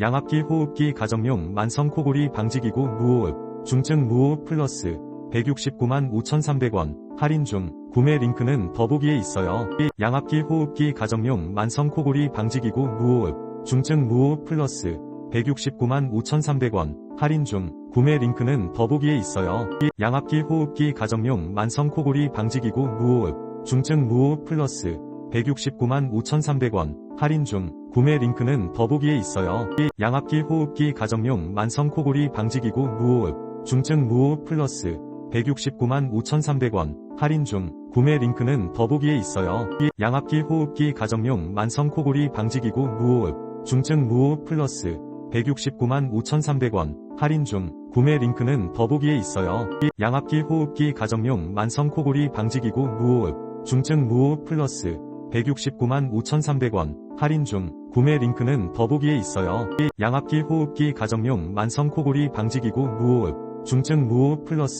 양압기 호흡기 가정용 만성 코골이 방지기구 무호흡, 중증 무호흡 플러스 169만 5,300원 할인 중 구매 링크는 더보기에 있어요. 양압기 호흡기 가정용 만성 코골이 방지기구 무호흡, 중증 무호흡 플러스 169만 5,300원 할인 중 구매 링크는 더보기에 있어요. 양압기 호흡기 가정용 만성 코골이 방지기구 무호흡, 중증 무호흡 플러스 169만 5,300원. 할인 중. 구매 링크는 더보기에 있어요. 양압기 호흡기 가정용 만성 코골이 방지기구 무호흡, 중증 무호흡 플러스. 169만 5,300원. 할인 중. 구매 링크는 더보기에 있어요. 양압기 호흡기 가정용 만성 코골이 방지기구 무호흡, 중증 무호흡 플러스. 169만 5,300원. 할인 중. 구매 링크는 더보기에 있어요. 양압기 호흡기 가정용 만성 코골이 방지기구 무호흡, 중증 무호흡 플러스 169만 5,300원. 할인 중. 구매 링크는 더보기에 있어요. 양압기 호흡기 가정용 만성 코골이 방지기구 무호흡, 중증 무호흡 플러스